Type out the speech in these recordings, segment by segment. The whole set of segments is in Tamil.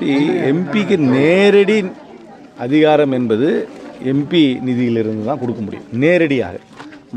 எம்பிக்கு நேரடி அதிகாரம் என்பது எம்பி நிதியிலிருந்து தான் கொடுக்க முடியும். நேரடியாக.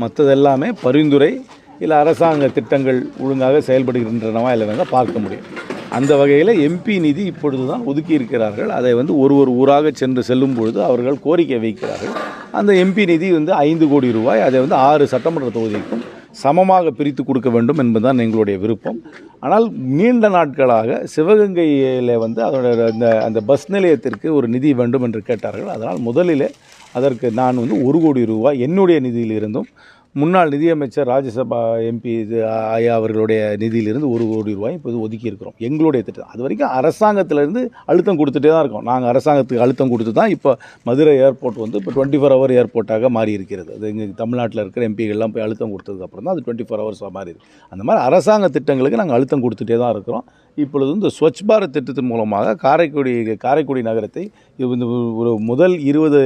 மற்றதெல்லாமே பரிந்துரை இல்லை அரசாங்க திட்டங்கள் ஒழுங்காக செயல்படுகின்றனவா இல்லைன்னா பார்க்க முடியும். அந்த வகையில் எம்பி நிதி இப்பொழுது தான் ஒதுக்கி இருக்கிறார்கள். அதை வந்து ஒரு ஒரு ஊராக சென்று செல்லும் பொழுது அவர்கள் கோரிக்கை வைக்கிறார்கள். அந்த எம்பி நிதி வந்து ஐந்து கோடி ரூபாய் அதை வந்து ஆறு சட்டமன்ற தொகுதிக்கும் சமமாக பிரித்து கொடுக்க வேண்டும் என்பதுதான் எங்களுடைய விருப்பம். ஆனால் நீண்ட நாட்களாக சிவகங்கையில் வந்து அதோட அந்த அந்த பஸ் நிலையத்திற்கு ஒரு நிதி வேண்டும் என்று கேட்டார்கள். அதனால் முதலிலே அதற்கு நான் வந்து ஒரு கோடி ரூபாய் என்னுடைய நிதியிலிருந்தும் முன்னாள் நிதியமைச்சர் ராஜ்யசபா எம்பி இது ஐயா அவர்களுடைய நிதியிலிருந்து ஒரு கோடி ரூபாய் இப்போது ஒதுக்கி இருக்கிறோம். எங்களுடைய திட்டம். அது வரைக்கும் அரசாங்கத்திலேருந்து அழுத்தம் கொடுத்துட்டே தான் இருக்கோம். நாங்கள் அரசாங்கத்துக்கு அழுத்தம் கொடுத்து தான் இப்போ மதுரை ஏர்போர்ட் வந்து இப்போ டுவெண்ட்டி ஃபோர் ஹவர் ஏர்போர்ட்டாக மாறி இருக்கிறது அது எங்கள் தமிழ்நாட்டில் இருக்கிற எம்பிகள்லாம் போய் அழுத்தம் கொடுத்ததுக்கப்புறம் தான் அது டுவெண்ட்டி ஃபோர் ஹவர்ஸாக மாறி இருக்கு அந்த மாதிரி அரசாங்க திட்டங்களுக்கு நாங்கள் அழுத்தம் கொடுத்துட்டே தான் இருக்கிறோம். இப்பொழுது இந்த ஸ்வச் பாரத் திட்டத்தின் மூலமாக காரைக்குடி காரைக்குடி நகரத்தை வந்து ஒரு முதல் இருபது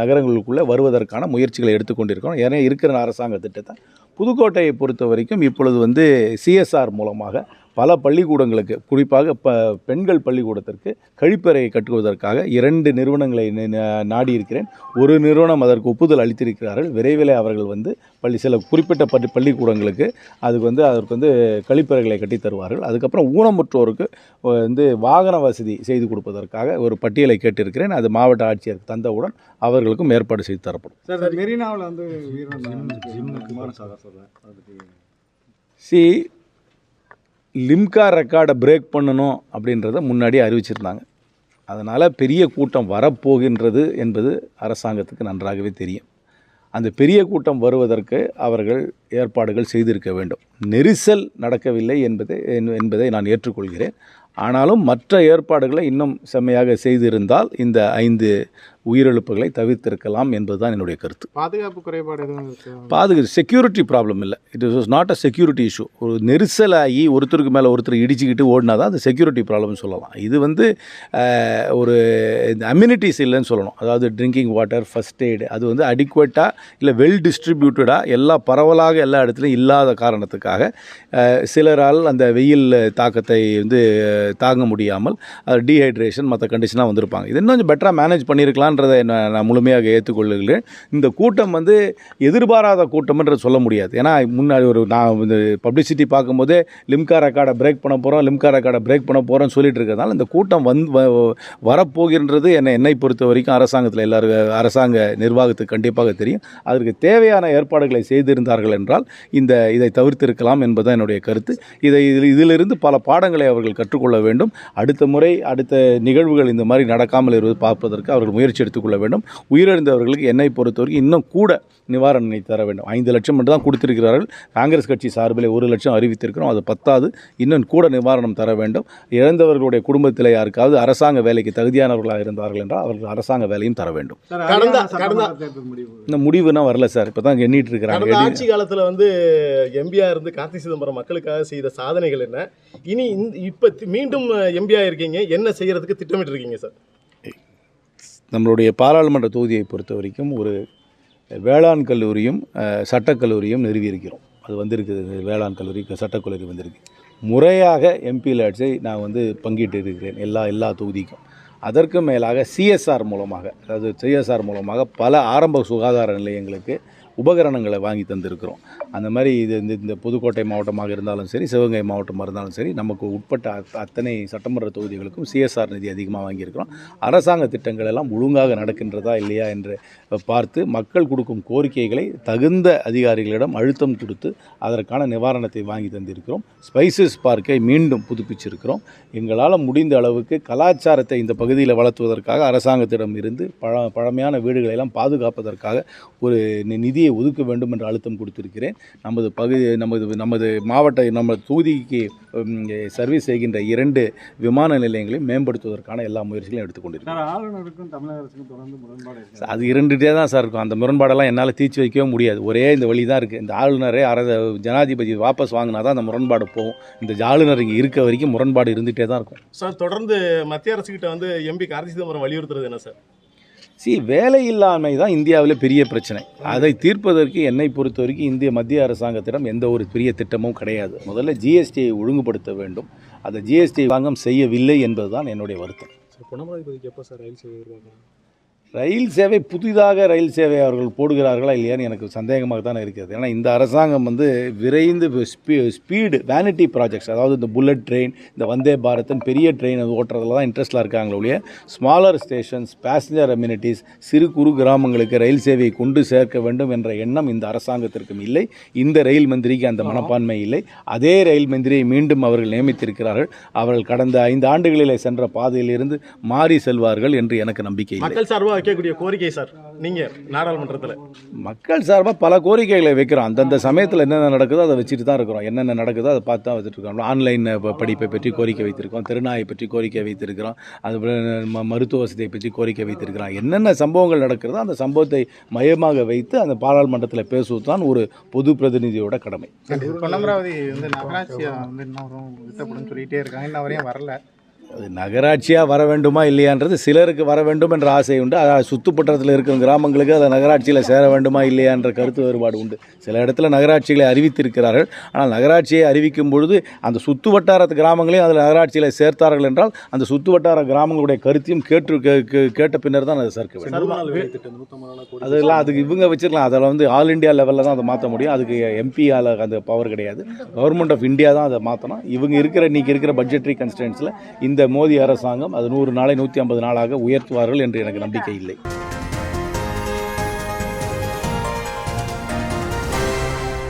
நகரங்களுக்குள்ளே வருவதற்கான முயற்சிகளை எடுத்துக்கொண்டிருக்கிறோம். ஏன்னா இருக்கிற அரசாங்க திட்டத்தை புதுக்கோட்டையை பொறுத்த வரைக்கும் இப்பொழுது வந்து சிஎஸ்ஆர் மூலமாக பல பள்ளிக்கூடங்களுக்கு குறிப்பாக ப பெண்கள் பள்ளிக்கூடத்திற்கு கழிப்பறையை கட்டுவதற்காக இரண்டு நிறுவனங்களை நி- ந- நாடியிருக்கிறேன். ஒரு நிறுவனம் அதற்கு ஒப்புதல் அளித்திருக்கிறார்கள். விரைவில் அவர்கள் வந்து பள்ளி சில குறிப்பிட்ட பள்ளி பள்ளிக்கூடங்களுக்கு அதுக்கு வந்து அதற்கு வந்து கழிப்பறைகளை கட்டித் தருவார்கள். அதுக்கப்புறம் ஊனமுற்றோருக்கு வந்து வாகன வசதி செய்து கொடுப்பதற்காக ஒரு பட்டியலை கேட்டிருக்கிறேன். அது மாவட்ட ஆட்சியருக்கு தந்தவுடன் அவர்களுக்கும் ஏற்பாடு செய்து தரப்படும். சார் மெரினாவில் வந்து சி லிம்கா ரெக்கார்டை பிரேக் பண்ணணும் அப்படின்றத முன்னாடி அறிவிச்சிருந்தாங்க. அதனால் பெரிய கூட்டம் வரப்போகின்றது என்பது அரசாங்கத்துக்கு நன்றாகவே தெரியும். அந்த பெரிய கூட்டம் வருவதற்கு அவர்கள் ஏற்பாடுகள் செய்திருக்க வேண்டும். நெரிசல் நடக்கவில்லை என்பதை என்பதை நான் ஏற்றுக்கொள்கிறேன். ஆனாலும் மற்ற ஏற்பாடுகளை இன்னும் செம்மையாக செய்திருந்தால் இந்த ஐந்து உயிரிழப்புகளை தவிர்த்திருக்கலாம் என்பதுதான் என்னுடைய கருத்து. பாதுகாப்பு குறைபாடு எதுவும் பாதுகாப்பு செக்யூரிட்டி ப்ராப்ளம் இல்லை. It is not a security issue ஒரு நெரிசலாகி ஒருத்தருக்கு மேலே ஒருத்தர் இடிச்சுக்கிட்டு ஓடினா தான் அது செக்யூரிட்டி ப்ராப்ளம்னு சொல்லலாம். இது வந்து ஒரு அம்யூனிட்டிஸ் இல்லைன்னு சொல்லணும். அதாவது ட்ரிங்கிங் வாட்டர் ஃபஸ்ட் எய்டு அது வந்து அடிக்குவேட்டாக இல்லை வெல் டிஸ்ட்ரிபியூட்டடாக எல்லா பரவலாக எல்லா இடத்துலையும் இல்லாத காரணத்துக்காக சிலரால் அந்த வெயில் தாக்கத்தை வந்து தாங்க முடியாமல் அது டீஹைட்ரேஷன் மற்ற கண்டிஷனாக வந்திருப்பாங்க. இது இன்னும் கொஞ்சம் பெட்டராக மேனேஜ் பண்ணுறதை நான் நான் முழுமையாக ஏற்றுக்கொள்ளுகிறேன் இந்த கூட்டம் வந்து எதிர்பாராத கூட்டம்ன்றது சொல்ல முடியாது. ஏன்னா முன்னாடி ஒரு நான் இந்த பப்ளிசிட்டி பார்க்கும்போதே லிம்கா ரெக்கார்டை பிரேக் பண்ண போகிறோம் லிம்கா ரெக்கார்டை பிரேக் பண்ண போகிறோம்னு சொல்லிட்டு இருக்கிறதுனால இந்த கூட்டம் வந்து வ- வரப்போகின்றது என்னை என்னை பொறுத்த வரைக்கும் அரசாங்கத்தில் எல்லாரும் அரசாங்க நிர்வாகத்துக்கு கண்டிப்பாக தெரியும். அதற்கு தேவையான ஏற்பாடுகளை செய்திருந்தார்கள் என்றால் இந்த இதை தவிர்த்திருக்கலாம் என்பதுதான் என்னுடைய கருத்து. இதை இதில் இதிலிருந்து பல பாடங்களை அவர்கள் கற்றுக்கொள்ள வேண்டும். அடுத்த முறை அடுத்த நிகழ்வுகள் இந்த மாதிரி நடக்காமல் இருப்பது பார்ப்பதற்கு அவர்கள் முயற்சி எடுத்துக்கொள்ள வேண்டும். உயிரிழந்தவர்களுக்கு என்னை பொறுத்தவரைக்கும் இன்னும் கூட நிவாரணத்தை தர வேண்டும். ஐந்து லட்சம் மட்டும் தான் கொடுத்திருக்கிறார்கள். காங்கிரஸ் கட்சி சார்பில் ஒரு லட்சம் அறிவித்திருக்கிறோம். அது பத்தாது. இன்னும் கூட நிவாரணம் தர வேண்டும். இழந்தவர்களுடைய குடும்பத்தில் யாருக்காவது அரசாங்க வேலைக்கு தகுதியானவர்களாக இருந்தார்கள் என்றால் அவர்கள் அரசாங்க வேலையும் தர வேண்டும். இந்த முடிவுனா வரல சார். இப்போ தான் எண்ணிட்டு இருக்கிறாங்க. ஆட்சி காலத்துல வந்து எம்பியா இருந்து கார்த்தி சிதம்பரம் மக்களுக்காக செய்த சாதனைகள் என்ன? இனி இப்ப மீண்டும் எம்பியா இருக்கீங்க. என்ன செய்யறதுக்கு திட்டமிட்டு இருக்கீங்க சார்? நம்மளுடைய பாராளுமன்ற தொகுதியை பொறுத்த வரைக்கும் ஒரு வேளாண் கல்லூரியும் சட்டக்கல்லூரியும் நிறுவியிருக்கிறோம் அது வந்திருக்குது வேளாண் கல்லூரி சட்டக்கல்லூரி வந்திருக்கு. முறையாக எம்பி லேட்ஸை நான் வந்து பங்கிட்டு இருக்கிறேன் எல்லா எல்லா தொகுதிக்கும். அதற்கு மேலாக சிஎஸ்ஆர் மூலமாக அதாவது சிஎஸ்ஆர் மூலமாக பல ஆரம்ப சுகாதார நிலையங்களுக்கு உபகரணங்களை வாங்கி தந்திருக்கிறோம். அந்த மாதிரி இது இந்த இந்த புதுக்கோட்டை மாவட்டமாக இருந்தாலும் சரி சிவகங்கை மாவட்டமாக இருந்தாலும் சரி நமக்கு உட்பட்ட அத்தனை சட்டமன்ற தொகுதிகளுக்கும் சிஎஸ்ஆர் நிதி அதிகமாக வாங்கியிருக்கிறோம். அரசாங்க திட்டங்கள் எல்லாம் ஒழுங்காக நடக்கின்றதா இல்லையா என்று பார்த்து மக்கள் கொடுக்கும் கோரிக்கைகளை தகுந்த அதிகாரிகளிடம் அழுத்தம் கொடுத்து அதற்கான நிவாரணத்தை வாங்கி தந்திருக்கிறோம். ஸ்பைசஸ் பார்க்கை மீண்டும் புதுப்பிச்சிருக்கிறோம். எங்களால் முடிந்த அளவுக்கு கலாச்சாரத்தை இந்த பகுதியில் வளர்த்துவதற்காக அரசாங்கத்திடம் இருந்து பழ பழமையான வீடுகளை எல்லாம் பாதுகாப்பதற்காக ஒரு நி- நிதியை ஒதுக்க வேண்டும் என்று அழுத்தம் கொடுத்திருக்கிறேன். நமது பகுதி நமது நமது மாவட்ட நம்ம தொகுதிக்கு சர்வீஸ் செய்கின்ற இரண்டு விமான நிலையங்களையும் மேம்படுத்துவதற்கான எல்லா முயற்சிகளையும் இருக்கு. அது இருந்துகிட்டே தான் சார் இருக்கும். அந்த முரண்பாடெல்லாம் என்னால் தீர்த்து வைக்கவே முடியாது. ஒரே இந்த வழி தான் இருக்குது இந்த ஆளுநரே அர ஜனாதிபதி வாபஸ் வாங்கினா தான் அந்த முரண்பாடு போகும். இந்த ஆளுநர் இங்கே இருக்க வரைக்கும் முரண்பாடு இருந்துகிட்டே தான் இருக்கும். சார் தொடர்ந்து மத்திய அரசு கிட்ட வந்து எம்பி கார்த்தி சிதம்பரம் வலியுறுத்துறது என்ன சார்? சி வேலை இல்லாமை தான் இந்தியாவில் பெரிய பிரச்சனை. அதை தீர்ப்பதற்கு என்னை பொறுத்த வரைக்கும் இந்திய மத்திய அரசாங்கத்திடம் எந்த ஒரு பெரிய திட்டமும் கிடையாது. முதல்ல ஜிஎஸ்டியை ஒழுங்குபடுத்த வேண்டும். அதை ஜிஎஸ்டி வாங்கம் செய்யவில்லை என்பதுதான் என்னுடைய வருத்தம். பொன்னமராவதிக்கு எப்போ சார் ரயில் சேவை எதிர்பார்க்கலாம் ரயில் சேவை புதிதாக ரயில் சேவை அவர்கள் போடுகிறார்களா இல்லையான்னு எனக்கு சந்தேகமாக தான் இருக்கிறது. ஏன்னா இந்த அரசாங்கம் வந்து விரைந்து ஸ்பீ ஸ்பீடு வேனிட்டி ப்ராஜெக்ட்ஸ் அதாவது இந்த புல்லட் ட்ரெயின் இந்த வந்தே பாரத்னு பெரிய ட்ரெயின் அது ஓட்டுறதுல தான் இன்ட்ரெஸ்ட்டில் இருக்காங்களே ஒழிய ஸ்மாலர் ஸ்டேஷன்ஸ் பேசஞ்சர் அம்யூனிட்டிஸ் சிறு குறு கிராமங்களுக்கு ரயில் சேவையை கொண்டு சேர்க்க வேண்டும் என்ற எண்ணம் இந்த அரசாங்கத்திற்கும் இல்லை. இந்த ரயில் மந்திரிக்கு அந்த மனப்பான்மை இல்லை. அதே ரயில் மந்திரியை மீண்டும் அவர்கள் நியமித்திருக்கிறார்கள். அவர்கள் கடந்த ஐந்து ஆண்டுகளிலே சென்ற பாதையிலிருந்து மாறி செல்வார்கள் என்று எனக்கு நம்பிக்கை மக்கள் சார்பாக வைக்கக்கூடிய கோரிக்கை சார். நீங்க நாடாளுமன்றத்தில். மக்கள் சார்பாக பல கோரிக்கைகளை வைக்கிறோம். அந்தந்த சமயத்தில் என்னென்ன நடக்குதோ அதை வச்சுட்டு தான் இருக்கிறோம். என்னென்ன நடக்குதோ அதை பார்த்து தான் வச்சுட்டு இருக்கோம். ஆன்லைன் படிப்பை பற்றி கோரிக்கை வைத்திருக்கோம். திருநாயை பற்றி கோரிக்கை வைத்திருக்கிறோம். அதுபோல ம மருத்துவ வசதியை பற்றி கோரிக்கை வைத்திருக்கிறோம். என்னென்ன சம்பவங்கள் நடக்கிறதோ அந்த சம்பவத்தை மையமாக வைத்து அந்த பாராளுமன்றத்தில் பேசுவது தான் ஒரு பொது பிரதிநிதியோட கடமை. பொன்னமராவதி வந்து நகராட்சியா வந்து இன்னும் வித்தப்படும் சொல்லிட்டே இருக்காங்க. இன்ன வரையும் வரல. அது நகராட்சியாக வர வேண்டுமா இல்லையான்றது சிலருக்கு வர வேண்டும் என்ற ஆசை உண்டு. அதாவது சுற்றுப்பட்டத்தில் இருக்கிற கிராமங்களுக்கு அதை நகராட்சியில் சேர வேண்டுமா இல்லையான்ற கருத்து வேறுபாடு உண்டு. சில இடத்துல நகராட்சிகளை அறிவித்திருக்கிறார்கள். ஆனால் நகராட்சியை அறிவிக்கும் பொழுது அந்த சுற்று வட்டாரத்து கிராமங்களையும் அதில் நகராட்சியில் சேர்த்தார்கள் என்றால் அந்த சுற்று வட்டார கிராமங்களுடைய கருத்தையும் கேட்டு கேட்ட பின்னர் தான் அதை சேர்க்க வேண்டும். அதெல்லாம் அதுக்கு இவங்க வச்சிருக்கலாம். அதில் வந்து ஆல் இந்தியா லெவலில் தான் அதை மாற்ற முடியும். அதுக்கு எம்பியால் அந்த பவர் கிடையாது. கவர்மெண்ட் ஆஃப் இந்தியா தான் அதை மாற்றணும் இவங்க இருக்கிற இன்னைக்கு இருக்கிற பட்ஜெட்டரி கன்ஸ்டன்ஸில் இந்த மோடி அரசாங்கம் அது நூறு நாளை நூற்றி ஐம்பது நாளாக உயர்த்துவார்கள் என்று எனக்கு நம்பிக்கை இல்லை.